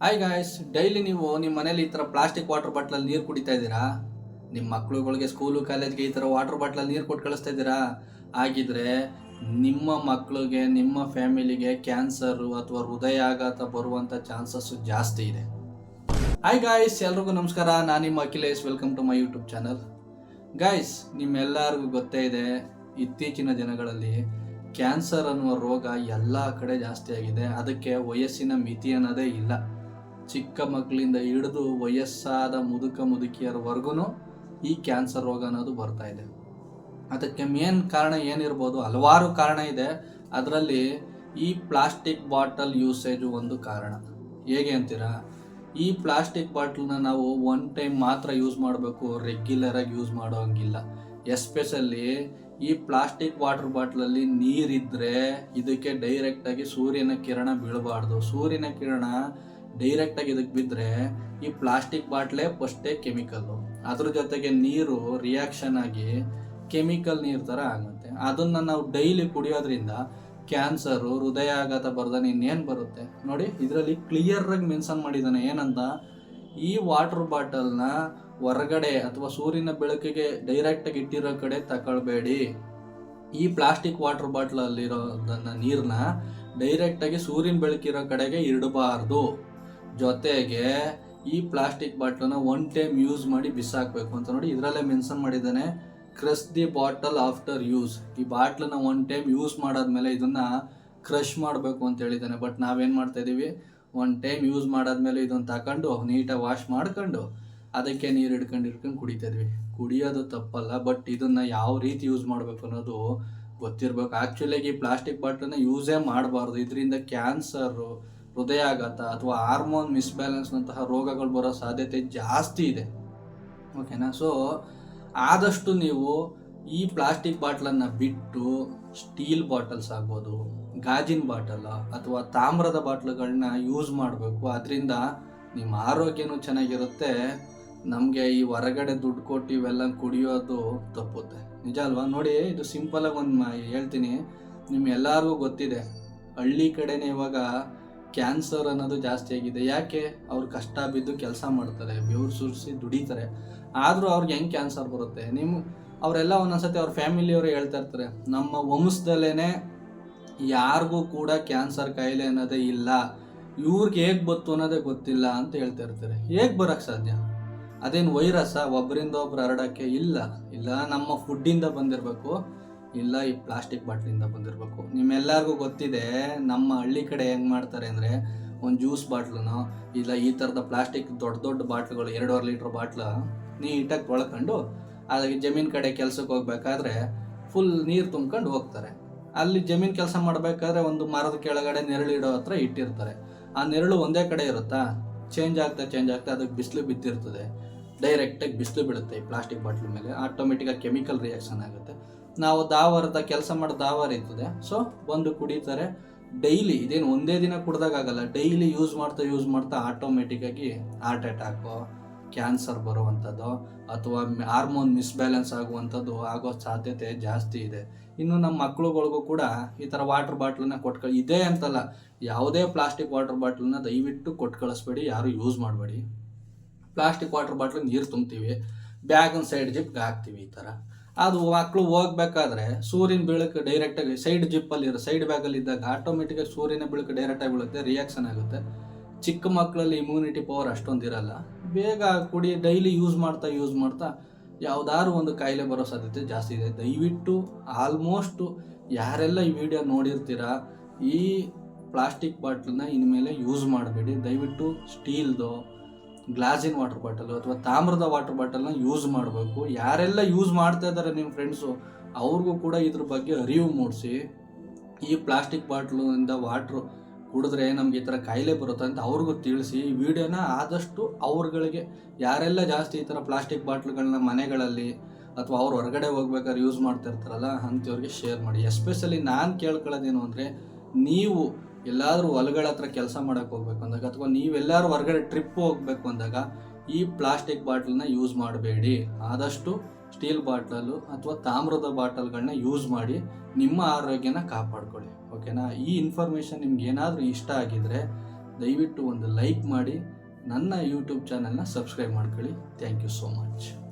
Hi guys daily ನೀವು ನಿಮ್ಮ ಮನೇಲಿ ಈ ಥರ ಪ್ಲಾಸ್ಟಿಕ್ ವಾಟರ್ ಬಾಟ್ಲಲ್ಲಿ ನೀರು ಕುಡಿತಾ ಇದ್ದೀರಾ? ನಿಮ್ಮ ಮಕ್ಳುಗಳಿಗೆ ಸ್ಕೂಲು ಕಾಲೇಜ್ಗೆ ಈ ಥರ ವಾಟರ್ ಬಾಟ್ಲಲ್ಲಿ ನೀರು ಕೊಟ್ಟು ಕಳಿಸ್ತಾ ಇದ್ದೀರಾ? ಆಗಿದ್ರೆ ನಿಮ್ಮ ಮಕ್ಕಳಿಗೆ ನಿಮ್ಮ ಫ್ಯಾಮಿಲಿಗೆ ಕ್ಯಾನ್ಸರು ಅಥವಾ ಹೃದಯಾಘಾತ ಬರುವಂಥ ಚಾನ್ಸಸ್ಸು ಜಾಸ್ತಿ ಇದೆ. ಹಾಯ್ ಗಾಯ್ಸ್ ಎಲ್ರಿಗೂ ನಮಸ್ಕಾರ. ನಾನು ನಿಮ್ಮ Akhilesh welcome to my YouTube channel guys ನಿಮ್ಮೆಲ್ಲರಿಗೂ ಗೊತ್ತೇ ಇದೆ, ಇತ್ತೀಚಿನ ದಿನಗಳಲ್ಲಿ ಕ್ಯಾನ್ಸರ್ ಅನ್ನುವ ರೋಗ ಎಲ್ಲ ಕಡೆ ಜಾಸ್ತಿ ಆಗಿದೆ. ಅದಕ್ಕೆ ವಯಸ್ಸಿನ ಮಿತಿ ಅನ್ನೋದೇ ಇಲ್ಲ. ಚಿಕ್ಕ ಮಕ್ಕಳಿಂದ ಹಿಡಿದು ವಯಸ್ಸಾದ ಮುದುಕ ಮುದುಕಿಯರವರೆಗೂ ಈ ಕ್ಯಾನ್ಸರ್ ರೋಗ ಅನ್ನೋದು ಬರ್ತಾ ಇದೆ. ಅದಕ್ಕೆ ಮೇನ್ ಕಾರಣ ಏನಿರ್ಬೋದು, ಹಲವಾರು ಕಾರಣ ಇದೆ. ಅದರಲ್ಲಿ ಈ ಪ್ಲಾಸ್ಟಿಕ್ ಬಾಟಲ್ ಯೂಸೇಜು ಒಂದು ಕಾರಣ. ಹೇಗೆ ಅಂತೀರಾ? ಈ ಪ್ಲಾಸ್ಟಿಕ್ ಬಾಟ್ಲನ್ನ ನಾವು ಒನ್ ಟೈಮ್ ಮಾತ್ರ ಯೂಸ್ ಮಾಡಬೇಕು ರೆಗ್ಯುಲರಾಗಿ ಯೂಸ್ ಮಾಡೋ ಹಂಗಿಲ್ಲ ಎಸ್ಪೆಷಲಿ ಈ ಪ್ಲಾಸ್ಟಿಕ್ ವಾಟರ್ ಬಾಟ್ಲಲ್ಲಿ ನೀರಿದ್ರೆ ಇದಕ್ಕೆ ಡೈರೆಕ್ಟಾಗಿ ಸೂರ್ಯನ ಕಿರಣ ಬೀಳಬಾರ್ದು. ಸೂರ್ಯನ ಕಿರಣ ಡೈರೆಕ್ಟಾಗಿ ಇದಕ್ಕೆ ಬಿದ್ದರೆ ಈ ಪ್ಲಾಸ್ಟಿಕ್ ಬಾಟ್ಲೆ ಫಸ್ಟೇ ಕೆಮಿಕಲ್ಲು ಅದ್ರ ಜೊತೆಗೆ ನೀರು ರಿಯಾಕ್ಷನ್ ಆಗಿ ಕೆಮಿಕಲ್ ನೀರು ಥರ ಆಗುತ್ತೆ. ಅದನ್ನು ನಾವು ಡೈಲಿ ಕುಡಿಯೋದ್ರಿಂದ ಕ್ಯಾನ್ಸರು ಹೃದಯಾಘಾತ ಬರ್ದಾನೆ ಇನ್ನೇನು ಬರುತ್ತೆ? ನೋಡಿ, ಇದರಲ್ಲಿ ಕ್ಲಿಯರಾಗಿ ಮೆನ್ಷನ್ ಮಾಡಿದ್ದಾನೆ ಏನಂತ? ಈ ವಾಟರ್ ಬಾಟಲ್ನ ಹೊರಗಡೆ ಅಥವಾ ಸೂರ್ಯನ ಬೆಳಕಿಗೆ ಡೈರೆಕ್ಟಾಗಿ ಇಟ್ಟಿರೋ ಕಡೆ ತಗೊಳ್ಬೇಡಿ ಈ ಪ್ಲಾಸ್ಟಿಕ್ ವಾಟರ್ ಬಾಟ್ಲಲ್ಲಿರೋದನ್ನ ನೀರನ್ನ ಡೈರೆಕ್ಟಾಗಿ ಸೂರ್ಯನ ಬೆಳಕಿರೋ ಕಡೆಗೆ ಇಡಬಾರ್ದು. ಜೊತೆಗೆ ಈ ಪ್ಲಾಸ್ಟಿಕ್ ಬಾಟ್ಲನ್ನ ಒನ್ ಟೈಮ್ ಯೂಸ್ ಮಾಡಿ ಬಿಸಾಕಬೇಕು ಅಂತ ನೋಡಿ ಇದರಲ್ಲೇ ಮೆನ್ಷನ್ ಮಾಡಿದ್ದಾನೆ crush the bottle after use ಈ ಬಾಟ್ಲನ್ನ ಒನ್ ಟೈಮ್ ಯೂಸ್ ಮಾಡಾದ್ಮೇಲೆ ಇದನ್ನ ಕ್ರಶ್ ಮಾಡಬೇಕು ಅಂತ ಹೇಳಿದ್ದಾನೆ. ಬಟ್ ನಾವೇನು ಮಾಡ್ತಾ ಇದೀವಿ? ಒನ್ ಟೈಮ್ ಯೂಸ್ ಮಾಡಾದ್ಮೇಲೆ ಇದನ್ನು ತಗೊಂಡು ನೀಟಾಗಿ ವಾಶ್ ಮಾಡ್ಕೊಂಡು ಅದಕ್ಕೆ ನೀರು ಹಿಡ್ಕೊಂಡು ಹಿಡ್ಕೊಂಡು ಕುಡಿತಾ ಇದ್ವಿ. ಕುಡಿಯೋದು ತಪ್ಪಲ್ಲ, ಬಟ್ ಇದನ್ನ ಯಾವ ರೀತಿ ಯೂಸ್ ಮಾಡಬೇಕು ಅನ್ನೋದು ಗೊತ್ತಿರಬೇಕು. ಆ್ಯಕ್ಚುಲಿಯಾಗಿ ಈ ಪ್ಲಾಸ್ಟಿಕ್ ಬಾಟ್ಲನ್ನ ಯೂಸೇ ಮಾಡಬಾರ್ದು. ಇದರಿಂದ ಕ್ಯಾನ್ಸರು ಹೃದಯಾಘಾತ ಅಥವಾ ಹಾರ್ಮೋನ್ ಮಿಸ್ಬ್ಯಾಲೆನ್ಸ್ನಂತಹ ರೋಗಗಳು ಬರೋ ಸಾಧ್ಯತೆ ಜಾಸ್ತಿ ಇದೆ. ಓಕೆನಾ? ಸೊ ಆದಷ್ಟು ನೀವು ಈ ಪ್ಲಾಸ್ಟಿಕ್ ಬಾಟ್ಲನ್ನು ಬಿಟ್ಟು ಸ್ಟೀಲ್ ಬಾಟಲ್ಸ್ ಆಗ್ಬೋದು, ಗಾಜಿನ ಬಾಟಲ್ ಅಥವಾ ತಾಮ್ರದ ಬಾಟ್ಲುಗಳನ್ನ ಯೂಸ್ ಮಾಡಬೇಕು. ಅದರಿಂದ ನಿಮ್ಮ ಆರೋಗ್ಯನೂ ಚೆನ್ನಾಗಿರುತ್ತೆ, ನಮಗೆ ಈ ಹೊರಗಡೆ ದುಡ್ಡು ಕೊಟ್ಟು ಇವೆಲ್ಲ ಕುಡಿಯೋದು ತಪ್ಪುತ್ತೆ. ನಿಜ ಅಲ್ವಾ? ನೋಡಿ, ಇದು ಸಿಂಪಲಾಗಿ ಒಂದು ಹೇಳ್ತೀನಿ ನಿಮ್ಮೆಲ್ಲರಿಗೂ ಗೊತ್ತಿದೆ, ಹಳ್ಳಿ ಕಡೆನೇ ಇವಾಗ ಕ್ಯಾನ್ಸರ್ ಅನ್ನೋದು ಜಾಸ್ತಿ ಆಗಿದೆ. ಯಾಕೆ? ಅವ್ರು ಕಷ್ಟ ಬಿದ್ದು ಕೆಲಸ ಮಾಡ್ತಾರೆ, ಬೆವ್ರು ಸುರಿಸಿ ದುಡಿತಾರೆ. ಆದರೂ ಅವ್ರಿಗೆ ಹೆಂಗೆ ಕ್ಯಾನ್ಸರ್ ಬರುತ್ತೆ? ನಿಮ್ಮ ಅವರೆಲ್ಲ ಒಂದೊಂದ್ಸತಿ ಅವ್ರ ಫ್ಯಾಮಿಲಿಯವರು ಹೇಳ್ತಾ ಇರ್ತಾರೆ, ನಮ್ಮ ವಂಶದಲ್ಲೇ ಯಾರಿಗೂ ಕೂಡ ಕ್ಯಾನ್ಸರ್ ಕಾಯಿಲೆ ಅನ್ನೋದೇ ಇಲ್ಲ. ಇವ್ರಿಗೆ ಹೇಗೆ ಬತ್ತು ಅನ್ನೋದೇ ಗೊತ್ತಿಲ್ಲ ಅಂತ ಹೇಳ್ತಾ ಇರ್ತಾರೆ. ಹೇಗೆ ಬರೋಕ್ಕೆ ಸಾಧ್ಯ? ಅದೇನು ವೈರಸ್ಸ? ಒಬ್ಬರಿಂದ ಒಬ್ರು ಹರಡೋಕ್ಕೆ ಇಲ್ಲ. ಇಲ್ಲ, ನಮ್ಮ ಫುಡ್ಡಿಂದ ಬಂದಿರಬೇಕು. ಇಲ್ಲ ಈ ಪ್ಲಾಸ್ಟಿಕ್ ಬಾಟ್ಲಿಂದ ಬಂದಿರಬೇಕು. ನಿಮ್ಮೆಲ್ಲರಿಗೂ ಗೊತ್ತಿದೆ, ನಮ್ಮ ಹಳ್ಳಿ ಕಡೆ ಹೆಂಗೆ ಮಾಡ್ತಾರೆ ಅಂದರೆ ಒಂದು ಜ್ಯೂಸ್ ಬಾಟ್ಲುನೋ ಇಲ್ಲ ಈ ಥರದ ಪ್ಲಾಸ್ಟಿಕ್ ದೊಡ್ಡ ದೊಡ್ಡ ಬಾಟ್ಲುಗಳು, ಎರಡೂವರೆ ಲೀಟ್ರ್ ಬಾಟ್ಲು ನೀಟಾಗಿ ತೊಳ್ಕೊಂಡು ಅದಕ್ಕೆ ಜಮೀನು ಕಡೆ ಕೆಲ್ಸಕ್ಕೆ ಹೋಗ್ಬೇಕಾದ್ರೆ ಫುಲ್ ನೀರು ತುಂಬ್ಕೊಂಡು ಹೋಗ್ತಾರೆ. ಅಲ್ಲಿ ಜಮೀನು ಕೆಲಸ ಮಾಡಬೇಕಾದ್ರೆ ಒಂದು ಮರದ ಕೆಳಗಡೆ ನೆರಳಿಡೋ ಹತ್ರ ಇಟ್ಟಿರ್ತಾರೆ. ಆ ನೆರಳು ಒಂದೇ ಕಡೆ ಇರುತ್ತಾ? ಚೇಂಜ್ ಆಗ್ತಾ ಚೇಂಜ್ ಆಗ್ತಾ ಅದಕ್ಕೆ ಬಿಸಿಲು ಬಿದ್ದಿರ್ತದೆ. ಡೈರೆಕ್ಟಾಗಿ ಬಿಸಿಲು ಬೀಳುತ್ತೆ ಈ ಪ್ಲಾಸ್ಟಿಕ್ ಬಾಟ್ಲ್ ಮೇಲೆ. ಆಟೋಮೆಟಿಕಾಗಿ ಕೆಮಿಕಲ್ ರಿಯಾಕ್ಷನ್ ಆಗುತ್ತೆ. ನಾವು ದಾವರದ ಕೆಲಸ ಮಾಡೋ ದಾವರ ಇರ್ತದೆ. ಸೊ ಬಂದು ಕುಡಿತಾರೆ. ಡೈಲಿ ಇದೇನು ಒಂದೇ ದಿನ ಕುಡ್ದಾಗಲ್ಲ ಡೈಲಿ ಯೂಸ್ ಮಾಡ್ತಾ ಯೂಸ್ ಮಾಡ್ತಾ ಆಟೋಮೆಟಿಕ್ಕಾಗಿ ಹಾರ್ಟ್ ಅಟ್ಯಾಕು ಕ್ಯಾನ್ಸರ್ ಬರುವಂಥದ್ದು, ಅಥವಾ ಹಾರ್ಮೋನ್ ಮಿಸ್ಬ್ಯಾಲೆನ್ಸ್ ಆಗುವಂಥದ್ದು ಆಗೋ ಸಾಧ್ಯತೆ ಜಾಸ್ತಿ ಇದೆ. ಇನ್ನು ನಮ್ಮ ಮಕ್ಕಳುಗಳಿಗೂ ಕೂಡ ಈ ಥರ ವಾಟರ್ ಬಾಟ್ಲನ್ನ ಕೊಟ್ಕ, ಇದೇ ಅಂತಲ್ಲ. ಯಾವುದೇ ಪ್ಲಾಸ್ಟಿಕ್ ವಾಟರ್ ಬಾಟ್ಲನ್ನ ದಯವಿಟ್ಟು ಕೊಟ್ಟು ಕಳಿಸ್ಬೇಡಿ ಯಾರು ಯೂಸ್ ಮಾಡಬೇಡಿ. ಪ್ಲಾಸ್ಟಿಕ್ ವಾಟರ್ ಬಾಟ್ಲ್ ನೀರು ತುಂಬ್ತೀವಿ. ಬ್ಯಾಗನ್ನು ಸೈಡ್ ಜಿಪ್ಗೆ ಹಾಕ್ತೀವಿ ಈ ಥರ. ಅದು ಮಕ್ಕಳು ಹೋಗ್ಬೇಕಾದ್ರೆ ಸೂರ್ಯನ ಬೆಳಕು ಡೈರೆಕ್ಟಾಗಿ ಸೈಡ್ ಜಿಪ್ಪಲ್ಲಿ ಸೈಡ್ ಬ್ಯಾಗಲ್ಲಿ ಇದ್ದಾಗ ಆಟೋಮೆಟಿಕಾಗಿ ಸೂರ್ಯನ ಬೆಳಕು ಡೈರೆಕ್ಟಾಗಿ ಬೀಳುತ್ತೆ ರಿಯಾಕ್ಷನ್ ಆಗುತ್ತೆ. ಚಿಕ್ಕ ಮಕ್ಕಳಲ್ಲಿ ಇಮ್ಯುನಿಟಿ ಪವರ್ ಅಷ್ಟೊಂದು ಇರಲ್ಲ. ಬೇಗ ಕುಡಿ ಡೈಲಿ ಯೂಸ್ ಮಾಡ್ತಾ ಯೂಸ್ ಮಾಡ್ತಾ ಯಾವುದಾದ್ರು ಒಂದು ಕಾಯಿಲೆ ಬರೋ ಸಾಧ್ಯತೆ ಜಾಸ್ತಿ ಇದೆ. ದಯವಿಟ್ಟು ಆಲ್ಮೋಸ್ಟು ಯಾರೆಲ್ಲ ಈ ವಿಡಿಯೋ ನೋಡಿರ್ತೀರಾ, ಈ ಪ್ಲಾಸ್ಟಿಕ್ ಬಾಟ್ಲನ್ನ ಇನ್ಮೇಲೆ ಯೂಸ್ ಮಾಡಬೇಡಿ. ದಯವಿಟ್ಟು ಸ್ಟೀಲ್ದು ಗ್ಲಾಸಿನ ವಾಟರ್ ಬಾಟಲ್ ಅಥವಾ ತಾಮ್ರದ ವಾಟರ್ ಬಾಟಲ್ನ ಯೂಸ್ ಮಾಡಬೇಕು. ಯಾರೆಲ್ಲ ಯೂಸ್ ಮಾಡ್ತಾ ಇದ್ದಾರೆ ನಿಮ್ಮ ಫ್ರೆಂಡ್ಸು ಅವ್ರಿಗೂ ಕೂಡ ಇದ್ರ ಬಗ್ಗೆ ಅರಿವು ಮೂಡಿಸಿ. ಈ ಪ್ಲಾಸ್ಟಿಕ್ ಬಾಟ್ಲಿಂದ ವಾಟ್ರು ಕುಡಿದ್ರೆ ನಮ್ಗೆ ಈ ಥರ ಕಾಯಿಲೆ ಬರುತ್ತೆ ಅಂತ ಅವ್ರಿಗೂ ತಿಳಿಸಿ. ಈ ವಿಡಿಯೋನ ಆದಷ್ಟು ಅವ್ರುಗಳಿಗೆ, ಯಾರೆಲ್ಲ ಜಾಸ್ತಿ ಈ ಥರ ಪ್ಲಾಸ್ಟಿಕ್ ಬಾಟ್ಲುಗಳನ್ನ ಮನೆಗಳಲ್ಲಿ ಅಥವಾ ಅವ್ರು ಹೊರಗಡೆ ಹೋಗ್ಬೇಕಾದ್ರೆ ಯೂಸ್ ಮಾಡ್ತಿರ್ತಾರಲ್ಲ ಅಂಥವ್ರಿಗೆ ಶೇರ್ ಮಾಡಿ. ಎಸ್ಪೆಷಲಿ ನಾನು ಕೇಳ್ಕೊಳ್ಳೋದೇನು ಅಂದರೆ, ನೀವು ಎಲ್ಲಾದರೂ ಹೊಲಗಳ ಹತ್ರ ಕೆಲಸ ಮಾಡೋಕ್ಕೆ ಹೋಗ್ಬೇಕು ಅಂದಾಗ, ಅಥವಾ ನೀವೆಲ್ಲರೂ ಹೊರಗಡೆ ಟ್ರಿಪ್ ಹೋಗ್ಬೇಕು ಅಂದಾಗ, ಈ ಪ್ಲಾಸ್ಟಿಕ್ ಬಾಟ್ಲನ್ನ ಯೂಸ್ ಮಾಡಬೇಡಿ. ಆದಷ್ಟು ಸ್ಟೀಲ್ ಬಾಟ್ಲಲ್ಲು ಅಥವಾ ತಾಮ್ರದ ಬಾಟಲ್ಗಳನ್ನ ಯೂಸ್ ಮಾಡಿ ನಿಮ್ಮ ಆರೋಗ್ಯನ ಕಾಪಾಡ್ಕೊಳ್ಳಿ. ಓಕೆನಾ? ಈ ಇನ್ಫಾರ್ಮೇಷನ್ ನಿಮ್ಗೆ ಏನಾದರೂ ಇಷ್ಟ ಆಗಿದ್ರೆ, ದಯವಿಟ್ಟು ಒಂದು ಲೈಕ್ ಮಾಡಿ, ನನ್ನ ಯೂಟ್ಯೂಬ್ ಚಾನಲ್ನ ಸಬ್ಸ್ಕ್ರೈಬ್ ಮಾಡ್ಕೊಳ್ಳಿ. Thank you so much